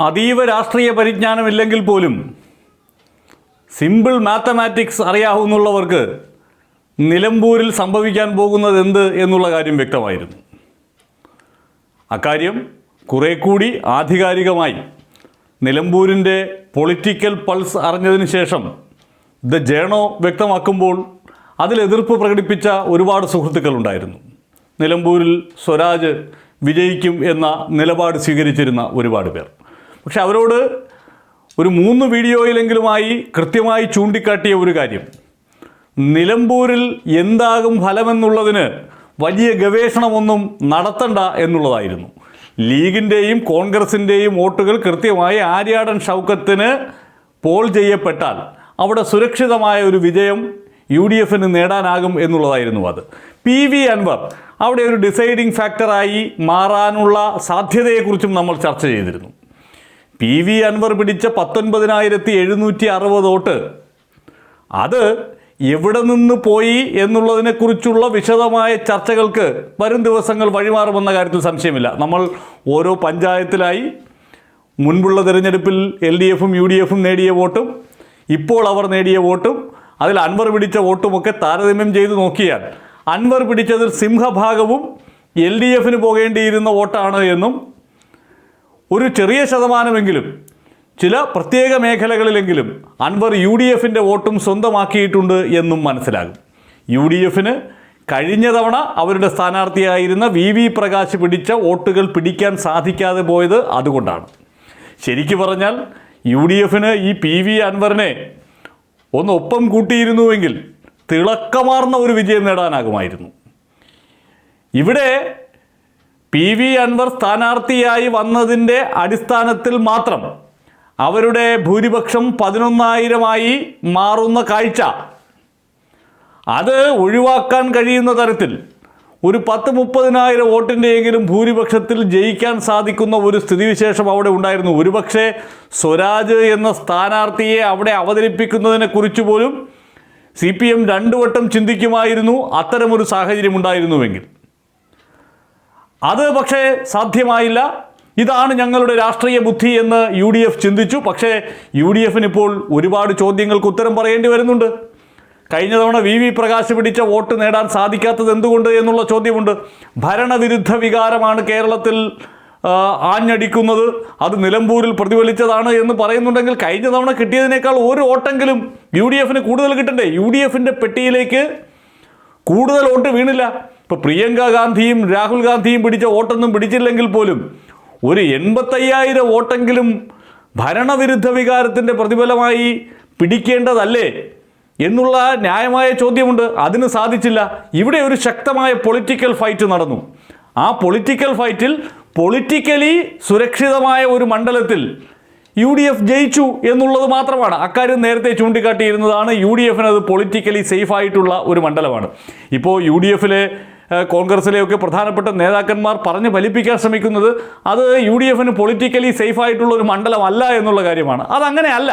അതീവ രാഷ്ട്രീയ പരിജ്ഞാനമില്ലെങ്കിൽ പോലും സിമ്പിൾ മാത്തമാറ്റിക്സ് അറിയാവുന്നുള്ളവർക്ക് നിലമ്പൂരിൽ സംഭവിക്കാൻ പോകുന്നത് എന്ത് എന്നുള്ള കാര്യം വ്യക്തമായിരുന്നു. അക്കാര്യം കുറെ കൂടി ആധികാരികമായി നിലമ്പൂരിന്റെ പൊളിറ്റിക്കൽ പൾസ് അറിഞ്ഞതിന് ശേഷം ദ ജേണോ വ്യക്തമാക്കുമ്പോൾ അതിൽ എതിർപ്പ് പ്രകടിപ്പിച്ച ഒരുപാട് സുഹൃത്തുക്കളുണ്ടായിരുന്നു. നിലമ്പൂരിൽ സ്വരാജ് വിജയിക്കും എന്ന നിലപാട് സ്വീകരിച്ചിരുന്ന ഒരുപാട് പേർ. പക്ഷെ അവരോട് ഒരു മൂന്ന് വീഡിയോയിലെങ്കിലുമായി കൃത്യമായി ചൂണ്ടിക്കാട്ടിയ ഒരു കാര്യം. നിലമ്പൂരിൽ എന്താകും ഫലമെന്നുള്ളതിന് വലിയ ഗവേഷണമൊന്നും നടത്തണ്ട എന്നുള്ളതായിരുന്നു. ലീഗിന്റെയും കോൺഗ്രസിന്റെയും വോട്ടുകൾ കൃത്യമായി ആര്യാടൻ ഷൗക്കത്തിന് പോൾ ചെയ്യപ്പെട്ടാൽ അവിടെ സുരക്ഷിതമായ ഒരു വിജയം യു ഡി എഫിന് നേടാനാകും എന്നുള്ളതായിരുന്നു അത്. പി വി അൻവർ അവിടെ ഒരു ഡിസൈഡിംഗ് ഫാക്ടറായി മാറാനുള്ള സാധ്യതയെക്കുറിച്ചും നമ്മൾ ചർച്ച ചെയ്തിരുന്നു. പി വി അൻവർ പിടിച്ച പത്തൊൻപതിനായിരത്തി എഴുന്നൂറ്റി അറുപത് വോട്ട്. അത് എവിടെ നിന്ന് പോയി എന്നുള്ളതിനെക്കുറിച്ചുള്ള വിശദമായ ചർച്ചകൾക്ക് വരും ദിവസങ്ങൾ വഴിമാറുമെന്ന കാര്യത്തിൽ സംശയമില്ല. നമ്മൾ ഓരോ പഞ്ചായത്തിലായി മുൻപുള്ള തിരഞ്ഞെടുപ്പിൽ എൽ ഡി എഫും യു ഡി എഫും നേടിയ വോട്ടും ഇപ്പോൾ അവർ നേടിയ വോട്ടും അതിൽ അൻവർ പിടിച്ച വോട്ടുമൊക്കെ താരതമ്യം ചെയ്ത് നോക്കിയാൽ അൻവർ പിടിച്ചതിൽ സിംഹഭാഗവും എൽ ഡി എഫിന് പോകേണ്ടിയിരുന്ന വോട്ടാണ് എന്നും ഒരു ചെറിയ ശതമാനമെങ്കിലും ചില പ്രത്യേക മേഖലകളിലെങ്കിലും അൻവർ യു ഡി എഫിന്റെ വോട്ടും സ്വന്തമാക്കിയിട്ടുണ്ട് എന്നും മനസ്സിലാകും. യു ഡി എഫിന് കഴിഞ്ഞ തവണ അവരുടെ സ്ഥാനാർത്ഥിയായിരുന്ന വി വി പ്രകാശ് പിടിച്ച വോട്ടുകൾ പിടിക്കാൻ സാധിക്കാതെ പോയത് അതുകൊണ്ടാണ്. ശരിക്കു പറഞ്ഞാൽ യു ഡി എഫിന് ഈ പി വി അൻവറിനെ ഒന്ന് ഒപ്പം കൂട്ടിയിരുന്നുവെങ്കിൽ തിളക്കമാർന്ന ഒരു വിജയം നേടാനാകുമായിരുന്നു. ഇവിടെ പി വി അൻവർ സ്ഥാനാർത്ഥിയായി വന്നതിന്റെ അടിസ്ഥാനത്തിൽ മാത്രം അവരുടെ ഭൂരിപക്ഷം പതിനൊന്നായിരമായി മാറുന്ന കാഴ്ച. അത് ഒഴിവാക്കാൻ കഴിയുന്ന തരത്തിൽ ഒരു പത്ത് മുപ്പതിനായിരം വോട്ടിന്റെയെങ്കിലും ഭൂരിപക്ഷത്തിൽ ജയിക്കാൻ സാധിക്കുന്ന ഒരു സ്ഥിതിവിശേഷം അവിടെ ഉണ്ടായിരുന്നു. ഒരുപക്ഷെ സ്വരാജ് എന്ന സ്ഥാനാർത്ഥിയെ അവിടെ അവതരിപ്പിക്കുന്നതിനെക്കുറിച്ച് പോലും സി പി എം രണ്ടു വട്ടം ചിന്തിക്കുമായിരുന്നു. അത്തരമൊരു സാഹചര്യം ഉണ്ടായിരുന്നുവെങ്കിൽ. അത് പക്ഷേ സാധ്യമായില്ല. ഇതാണ് ഞങ്ങളുടെ രാഷ്ട്രീയ ബുദ്ധി എന്ന് യു ഡി എഫ് ചിന്തിച്ചു. പക്ഷേ യു ഡി എഫിന് ഇപ്പോൾ ഒരുപാട് ചോദ്യങ്ങൾക്ക് ഉത്തരം പറയേണ്ടി വരുന്നുണ്ട്. കഴിഞ്ഞ തവണ വി വി പ്രകാശ് പിടിച്ച വോട്ട് നേടാൻ സാധിക്കാത്തത് എന്തുകൊണ്ട് എന്നുള്ള ചോദ്യമുണ്ട്. ഭരണവിരുദ്ധ വികാരമാണ് കേരളത്തിൽ ആഞ്ഞടിക്കുന്നത്. അത് നിലമ്പൂരിൽ പ്രതിഫലിച്ചതാണ് എന്ന് പറയുന്നുണ്ടെങ്കിൽ കഴിഞ്ഞ തവണ കിട്ടിയതിനേക്കാൾ ഒരു ഓട്ടെങ്കിലും യു ഡി എഫിന് കൂടുതൽ കിട്ടണ്ടേ? യു ഡി എഫിന്റെ പെട്ടിയിലേക്ക് കൂടുതൽ വോട്ട് വീണില്ല. ഇപ്പോൾ പ്രിയങ്ക ഗാന്ധിയും രാഹുൽ ഗാന്ധിയും പിടിച്ച വോട്ടൊന്നും പിടിച്ചില്ലെങ്കിൽ പോലും ഒരു എൺപത്തയ്യായിരം വോട്ടെങ്കിലും ഭരണവിരുദ്ധ വികാരത്തിന്റെ പ്രതിഫലമായി പിടിക്കേണ്ടതല്ലേ എന്നുള്ള ന്യായമായ ചോദ്യമുണ്ട്. അതിന് സാധിച്ചില്ല. ഇവിടെ ഒരു ശക്തമായ പൊളിറ്റിക്കൽ ഫൈറ്റ് നടന്നു. ആ പൊളിറ്റിക്കൽ ഫൈറ്റിൽ പൊളിറ്റിക്കലി സുരക്ഷിതമായ ഒരു മണ്ഡലത്തിൽ യു ഡി എഫ് ജയിച്ചു എന്നുള്ളത് മാത്രമാണ്. അക്കാര്യം നേരത്തെ ചൂണ്ടിക്കാട്ടിയിരുന്നതാണ്. യു ഡി എഫിന് അത് പൊളിറ്റിക്കലി സേഫായിട്ടുള്ള ഒരു മണ്ഡലമാണ്. ഇപ്പോൾ യു ഡി എഫിലെ കോൺഗ്രസിലെയൊക്കെ പ്രധാനപ്പെട്ട നേതാക്കന്മാർ പറഞ്ഞ് ഫലിപ്പിക്കാൻ ശ്രമിക്കുന്നത് അത് യു ഡി എഫിന് പൊളിറ്റിക്കലി സേഫായിട്ടുള്ള ഒരു മണ്ഡലമല്ല എന്നുള്ള കാര്യമാണ്. അതങ്ങനെയല്ല.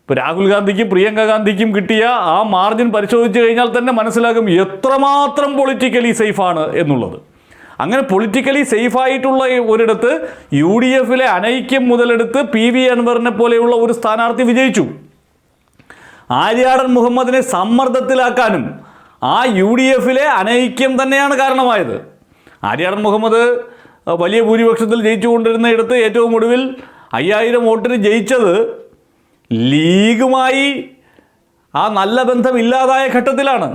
ഇപ്പോൾ രാഹുൽ ഗാന്ധിക്കും പ്രിയങ്ക ഗാന്ധിക്കും കിട്ടിയ ആ മാർജിൻ പരിശോധിച്ച് കഴിഞ്ഞാൽ തന്നെ മനസ്സിലാകും എത്രമാത്രം പൊളിറ്റിക്കലി സേഫാണ് എന്നുള്ളത്. അങ്ങനെ പൊളിറ്റിക്കലി സേഫായിട്ടുള്ള ഒരിടത്ത് യു ഡി എഫിലെ അനൈക്യം മുതലെടുത്ത് പി വി അൻവറിനെ പോലെയുള്ള ഒരു സ്ഥാനാർത്ഥി വിജയിച്ചു. ആര്യാടൻ മുഹമ്മദിനെ സമ്മർദ്ദത്തിലാക്കാനും ആ യു ഡി എഫിലെ അനൈക്യം തന്നെയാണ് കാരണമായത്. ആര്യാടൻ മുഹമ്മദ് വലിയ ഭൂരിപക്ഷത്തിൽ ജയിച്ചുകൊണ്ടിരുന്ന ഇടത്ത് ഏറ്റവും ഒടുവിൽ അയ്യായിരം വോട്ടിന് ജയിച്ചത് ലീഗുമായി ആ നല്ല ബന്ധം ഇല്ലാതായ ഘട്ടത്തിലാണ്.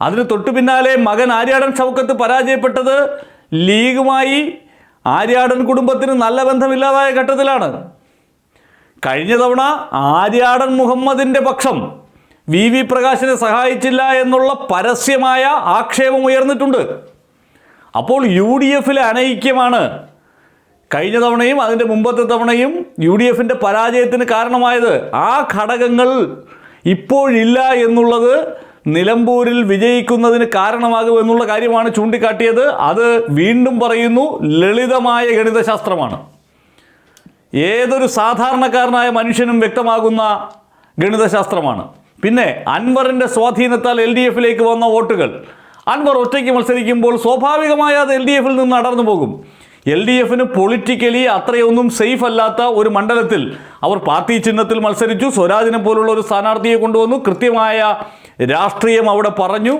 അതിന് തൊട്ടു പിന്നാലെ മകൻ ആര്യാടൻ ഷൗക്കത്ത് പരാജയപ്പെട്ടത് ലീഗുമായി ആര്യാടൻ കുടുംബത്തിന് നല്ല ബന്ധമില്ലാതായ ഘട്ടത്തിലാണ്. കഴിഞ്ഞ തവണ ആര്യാടൻ മുഹമ്മദിന്റെ പക്ഷം വി വി പ്രകാശിനെ സഹായിച്ചില്ല എന്നുള്ള പരസ്യമായ ആക്ഷേപം ഉയർന്നിട്ടുണ്ട്. അപ്പോൾ യു ഡി എഫിലെ അനൈക്യമാണ്. കഴിഞ്ഞ തവണയും അതിന്റെ മുമ്പത്തെ തവണയും യു ഡി എഫിന്റെ പരാജയത്തിന് കാരണമായത്. ആ ഘടകങ്ങൾ ഇപ്പോഴില്ല എന്നുള്ളത് നിലമ്പൂരിൽ വിജയിക്കുന്നതിന് കാരണമാകും എന്നുള്ള കാര്യമാണ് ചൂണ്ടിക്കാട്ടിയത്. അത് വീണ്ടും പറയുന്നു ലളിതമായ ഗണിതശാസ്ത്രമാണ്. ഏതൊരു സാധാരണക്കാരനായ മനുഷ്യനും വ്യക്തമാകുന്ന ഗണിതശാസ്ത്രമാണ്. പിന്നെ അൻവറിന്റെ സ്വാധീനത്താൽ എൽ ഡി എഫിലേക്ക് വന്ന വോട്ടുകൾ. അൻവർ ഒറ്റയ്ക്ക് മത്സരിക്കുമ്പോൾ സ്വാഭാവികമായി അത് എൽ ഡി എഫിൽ നിന്ന് അടർന്നു പോകും. എൽ ഡി എഫിന് പൊളിറ്റിക്കലി അത്രയൊന്നും സേഫ് അല്ലാത്ത ഒരു മണ്ഡലത്തിൽ അവർ പാർട്ടി ചിഹ്നത്തിൽ മത്സരിച്ചു. സ്വരാജിനെ പോലുള്ള ഒരു സ്ഥാനാർത്ഥിയെ കൊണ്ടുവന്നു. കൃത്യമായ രാഷ്ട്രീയം അവിടെ പറഞ്ഞു.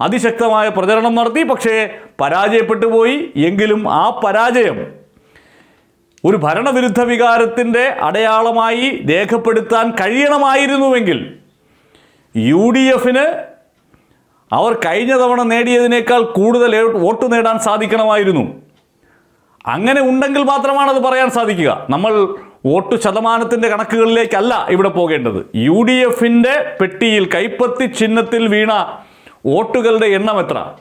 അതിശക്തമായ പ്രചരണം നടത്തി. പക്ഷേ പരാജയപ്പെട്ടു പോയി. എങ്കിലും ആ പരാജയം ഒരു ഭരണവിരുദ്ധ വികാരത്തിന്റെ അടയാളമായി രേഖപ്പെടുത്താൻ കഴിയണമായിരുന്നുവെങ്കിൽ യു ഡി എഫിന് അവർ കഴിഞ്ഞ തവണ നേടിയതിനേക്കാൾ കൂടുതൽ വോട്ട് നേടാൻ സാധിക്കണമായിരുന്നു. അങ്ങനെ ഉണ്ടെങ്കിൽ മാത്രമാണ് അത് പറയാൻ സാധിക്കുക. നമ്മൾ വോട്ട് ശതമാനത്തിന്റെ കണക്കുകളിലേക്കല്ല ഇവിടെ പോകേണ്ടത്. യു ഡി എഫിന്റെ പെട്ടിയിൽ കൈപ്പത്തി ചിഹ്നത്തിൽ വീണ വോട്ടുകളുടെ എണ്ണം എത്ര?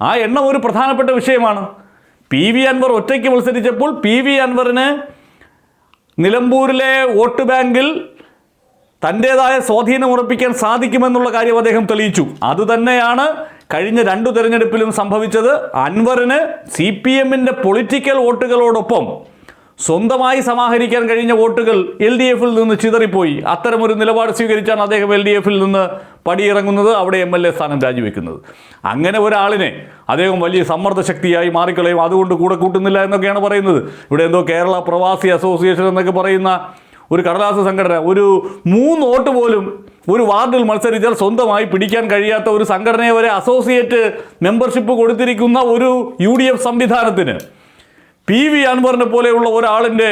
ആ എണ്ണം ഒരു പ്രധാനപ്പെട്ട വിഷയമാണ്. പി വി അൻവർ ഒറ്റയ്ക്ക് മത്സരിച്ചപ്പോൾ പി വി അൻവറിന് നിലമ്പൂരിലെ വോട്ട് ബാങ്കിൽ തന്റേതായ സ്വാധീനം ഉറപ്പിക്കാൻ സാധിക്കുമെന്നുള്ള കാര്യം അദ്ദേഹം തെളിയിച്ചു. അതുതന്നെയാണ് കഴിഞ്ഞ രണ്ടു തെരഞ്ഞെടുപ്പിലും സംഭവിച്ചത്. അൻവറിന് സി പി എമ്മിന്റെ പൊളിറ്റിക്കൽ വോട്ടുകളോടൊപ്പം സ്വന്തമായി സമാഹരിക്കാൻ കഴിഞ്ഞ വോട്ടുകൾ എൽ ഡി എഫിൽ നിന്ന് ചിതറിപ്പോയി. അത്തരമൊരു നിലപാട് സ്വീകരിച്ചാണ് അദ്ദേഹം എൽ ഡി എഫിൽ നിന്ന് പടിയിറങ്ങുന്നത് അവിടെ എം എൽ എ സ്ഥാനം രാജിവെക്കുന്നത്. അങ്ങനെ ഒരാളിനെ അദ്ദേഹം വലിയ സമ്മർദ്ദ ശക്തിയായി മാറിക്കളയും. അതുകൊണ്ട് കൂടെ കൂട്ടുന്നില്ല എന്നൊക്കെയാണ് പറയുന്നത്. ഇവിടെ എന്തോ കേരള പ്രവാസി അസോസിയേഷൻ എന്നൊക്കെ പറയുന്ന ഒരു കടലാസ സംഘടന ഒരു മൂന്ന് വോട്ട് പോലും ഒരു വാർഡിൽ മത്സരിച്ചാൽ സ്വന്തമായി പിടിക്കാൻ കഴിയാത്ത ഒരു സംഘടനയെ വരെ അസോസിയേറ്റ് മെമ്പർഷിപ്പ് കൊടുത്തിരിക്കുന്ന ഒരു യു ഡി എഫ് സംവിധാനത്തിന് പി വി അൻവറിനെ പോലെയുള്ള ഒരാളിന്റെ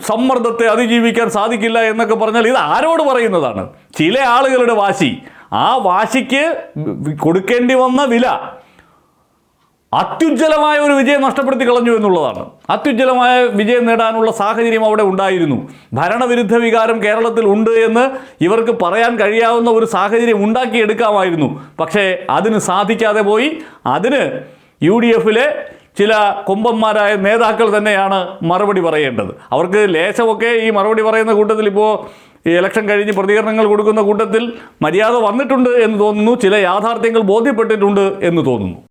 സമ്മർദ്ദത്തെ അതിജീവിക്കാൻ സാധിക്കില്ല എന്നൊക്കെ പറഞ്ഞാൽ ഇത് ആരോട് പറയുന്നതാണ്? ചില ആളുകളുടെ വാശി. ആ വാശിക്ക് കൊടുക്കേണ്ടി വന്ന വില അത്യുജ്വലമായ ഒരു വിജയം നഷ്ടപ്പെടുത്തി കളഞ്ഞു എന്നുള്ളതാണ്. അത്യുജ്വലമായ വിജയം നേടാനുള്ള സാഹചര്യം അവിടെ ഉണ്ടായിരുന്നു. ഭരണവിരുദ്ധ വികാരം കേരളത്തിൽ ഉണ്ട് എന്ന് ഇവർക്ക് പറയാൻ കഴിയാവുന്ന ഒരു സാഹചര്യം ഉണ്ടാക്കിയെടുക്കാമായിരുന്നു. പക്ഷേ അതിന് സാധിക്കാതെ പോയി. അതിന് യു ഡി എഫിലെ ചില കൊമ്പന്മാരായ നേതാക്കൾ തന്നെയാണ് മറുപടി പറയേണ്ടത്. അവർക്ക് ലേശമൊക്കെ ഈ മറുപടി പറയുന്ന കൂട്ടത്തിൽ ഇപ്പോൾ ഈ ഇലക്ഷൻ കഴിഞ്ഞ് പ്രതികരണങ്ങൾ കൊടുക്കുന്ന കൂട്ടത്തിൽ മര്യാദ വന്നിട്ടുണ്ട് എന്ന് തോന്നുന്നു. ചില യാഥാർത്ഥ്യങ്ങൾ ബോധ്യപ്പെട്ടിട്ടുണ്ട് എന്ന് തോന്നുന്നു.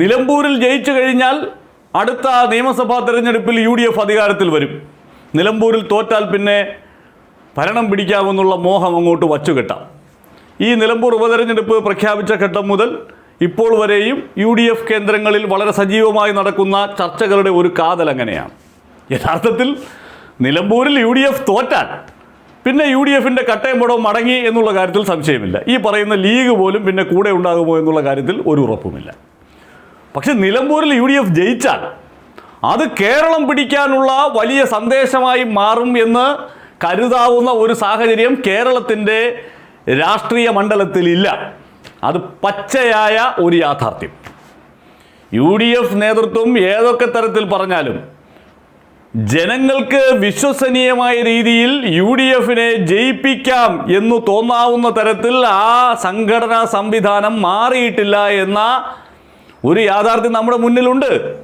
നിലമ്പൂരിൽ ജയിച്ചു കഴിഞ്ഞാൽ അടുത്ത നിയമസഭാ തെരഞ്ഞെടുപ്പിൽ യു ഡി എഫ് അധികാരത്തിൽ വരും. നിലമ്പൂരിൽ തോറ്റാൽ പിന്നെ ഭരണം പിടിക്കാമെന്നുള്ള മോഹം അങ്ങോട്ട് വച്ചുകെട്ടാം. ഈ നിലമ്പൂർ ഉപതെരഞ്ഞെടുപ്പ് പ്രഖ്യാപിച്ച ഘട്ടം മുതൽ ഇപ്പോൾ വരെയും യു ഡി എഫ് കേന്ദ്രങ്ങളിൽ വളരെ സജീവമായി നടക്കുന്ന ചർച്ചകളുടെ ഒരു കാതൽ അങ്ങനെയാണ്. യഥാർത്ഥത്തിൽ നിലമ്പൂരിൽ യു ഡി എഫ് തോറ്റാൽ പിന്നെ യു ഡി എഫിന്റെ കട്ടയം പടവും മടങ്ങി എന്നുള്ള കാര്യത്തിൽ സംശയമില്ല. ഈ പറയുന്ന ലീഗ് പോലും പിന്നെ കൂടെ ഉണ്ടാകുമോ എന്നുള്ള കാര്യത്തിൽ ഒരു ഉറപ്പുമില്ല. പക്ഷെ നിലമ്പൂരിൽ യു ഡി എഫ് ജയിച്ചാൽ അത് കേരളം പിടിക്കാനുള്ള വലിയ സന്ദേശമായി മാറും എന്ന് കരുതാവുന്ന ഒരു സാഹചര്യം കേരളത്തിന്റെ രാഷ്ട്രീയ മണ്ഡലത്തിലില്ല അത് പച്ചയായ ഒരു യാഥാർത്ഥ്യം. യു ഡി എഫ് നേതൃത്വം ഏതൊക്കെ തരത്തിൽ പറഞ്ഞാലും ജനങ്ങൾക്ക് വിശ്വസനീയമായ രീതിയിൽ യു ഡി എഫിനെ ജയിപ്പിക്കാം എന്ന് തോന്നാവുന്ന തരത്തിൽ ആ സംഘടനാ സംവിധാനം മാറിയിട്ടില്ല എന്ന ഒരു യാഥാർത്ഥ്യം നമ്മുടെ മുന്നിലുണ്ട്.